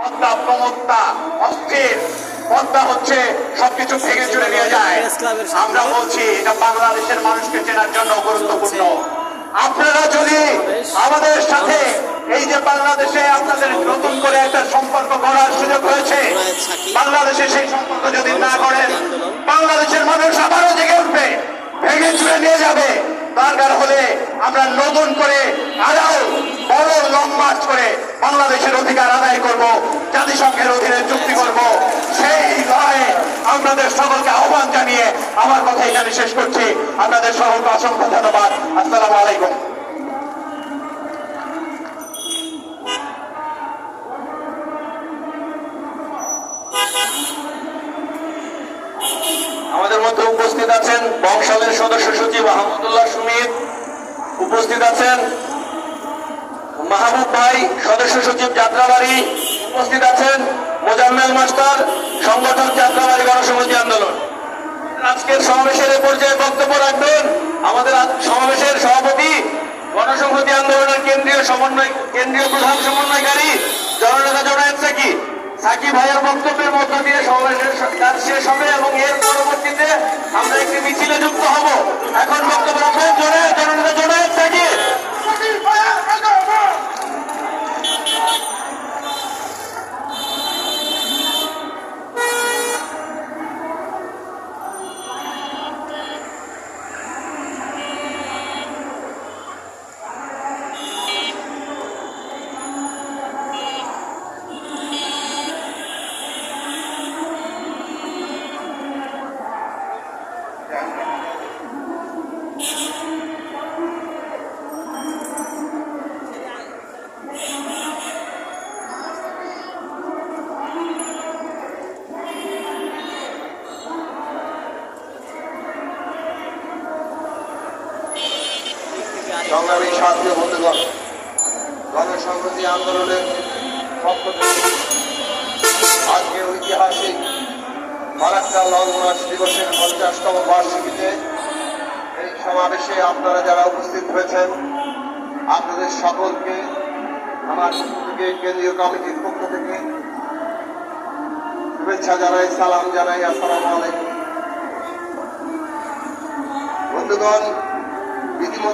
পদ্মা প্রমত্তা অস্থির। পদ্মা হচ্ছে সবকিছু ভেঙে চুরে নিয়ে যায়। আমরা বলছি এটা বাংলাদেশের মানুষকে চেনার জন্য গুরুত্বপূর্ণ। আপনারা যদি আমাদের সাথে এই যে বাংলাদেশে আপনাদের নতুন করে একটা সম্পর্ক করার সুযোগ হয়েছে বাংলাদেশে সেই সম্পর্ক যদি না করেন বাংলাদেশের মানুষ আবারও জেগে উঠবে ভেঙে চুরে নিয়ে যাবে। দরকার হলে আমরা নতুন করে বাংলাদেশের অধিকার আদায় করব, জাতিসংঘের অধীনে চুক্তি করব। সেই লড়াইয়ে আপনাদের সকলকে আহ্বান জানিয়ে আমার কথা এখানে শেষ করছি। আপনাদের সকলকে অসংখ্য ধন্যবাদ। আসসালামু আলাইকুম। উপস্থিত আছেন বংশালের সদস্য সচিব আহমদুল্লাহ সুমিত। উপস্থিত আছেন মাহবুব ভাই, সদস্য সচিব যাত্রাবাড়ি উপস্থিত আছেন, মোজাম্মেল মাস্টার সংগঠন যাত্রাবাড়ি গণসংহতি আন্দোলন। আজকের সমাবেশের পর্যায়ে বক্তব্য রাখবেন আমাদের সমাবেশের সভাপতি গণসংহতি আন্দোলনের কেন্দ্রীয় সমন্বয় কেন্দ্রীয় প্রধান সমন্বয়কারী জননেতা জনায়েত সাকি। সাকি ভাইয়ের বক্তব্যের মধ্য দিয়ে সমাবেশের কাজ শেষ হবে এবং এর পরবর্তীতে আমরা একটি মিছিলে যুক্ত হব। এখন বক্তব্য রাখবেন সংগ্রামী সাথী বন্ধুগণ, গণসংহতি আন্দোলনের পক্ষ থেকে আজকে ঐতিহাসিক ফারাক্কা লং মার্চ দিবসের পঞ্চাশতম বার্ষিকীতে এই সমাবেশে আপনারা যারা উপস্থিত হয়েছেন, আপনাদের সকলকে, আমার থেকে, কেন্দ্রীয় কমিটির পক্ষ থেকে শুভেচ্ছা জানাই, সালাম জানাই, আসসালামু আলাইকুম। বন্ধুগণ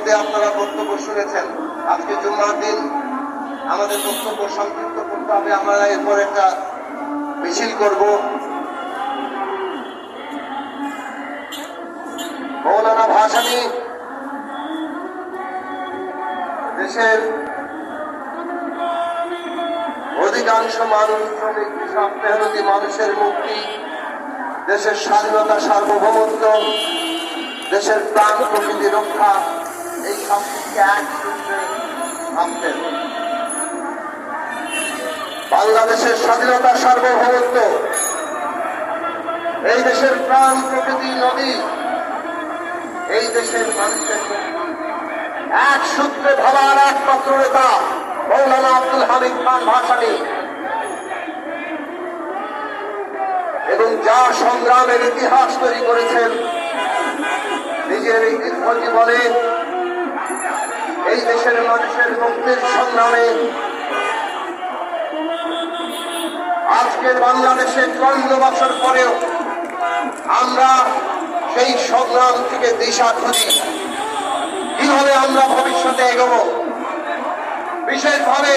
ইতিমধ্যে আপনারা বক্তব্য শুনেছেন। আজকে জুম্মার দিন আমাদের বক্তব্য সংক্ষিপ্ত করতে হবে। আমরা এরপর একটা মিছিল করব। মৌলানা ভাসানী দেশের অধিকাংশ মানুষ, শ্রমিক, কৃষক, মেহনতি মানুষের মুক্তি, দেশের স্বাধীনতা সার্বভৌমত্ব, দেশের প্রাণ প্রকৃতি রক্ষা এই এক বাংলাদেশের স্বাধীনতা সার্বভৌমত্ব। এই দেশের প্রাণ প্রকৃতি নদী। এই দেশের মানুষের এক সূত্রে ভাবার একমাত্র নেতা মৌলানা আব্দুল হামিদ খান ভাসানী। এবং যা সংগ্রামের ইতিহাস তৈরি করেছেন, নিজের এই দীর্ঘ জীবনে এই দেশের মানুষের মুক্তির সংগ্রামে আজকের বাংলাদেশে চন্দ্র বছর পরেও আমরা সেই সংগ্রাম থেকে দিশা খুঁজি। কীভাবে আমরা ভবিষ্যতে এগোব? বিশেষভাবে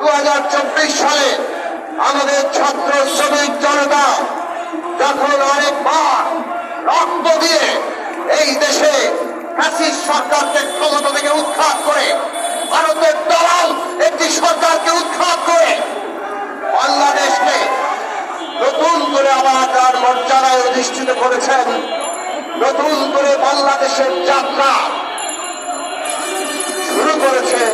দু হাজার চব্বিশ সালে আমাদের ছাত্র শ্রমিক জনতা ফ্যাসিস সরকারকে ক্ষমতা থেকে উৎখাত করে, ভারতের দলাল একটি সরকারকে উৎখাত করে, বাংলাদেশকে নতুন করে আবার তার মর্যাদায় অধিষ্ঠিত করেছেন, নতুন করে বাংলাদেশের যাত্রা শুরু করেছেন।